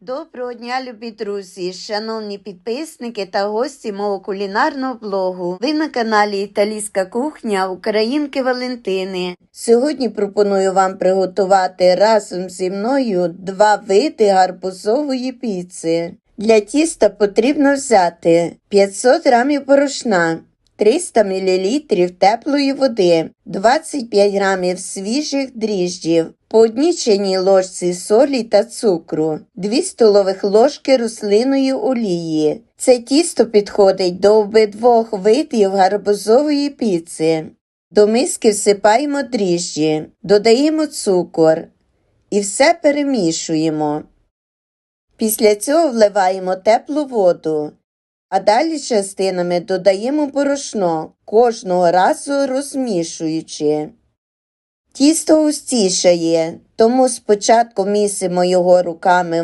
Доброго дня, любі друзі, шановні підписники та гості мого кулінарного блогу. Ви на каналі Італійська кухня Українки Валентини. Сьогодні пропоную вам приготувати разом зі мною два види гарбузової піци. Для тіста потрібно взяти 500 грамів борошна, 300 мл теплої води, 25 грамів свіжих дріжджів, по одній ложці солі та цукру, 2 столових ложки рослинної олії. Це тісто підходить до обидвох видів гарбузової піци. До миски всипаємо дріжджі, додаємо цукор і все перемішуємо. Після цього вливаємо теплу воду, а далі частинами додаємо порошно, кожного разу розмішуючи. Тісто густішає, тому спочатку місимо його руками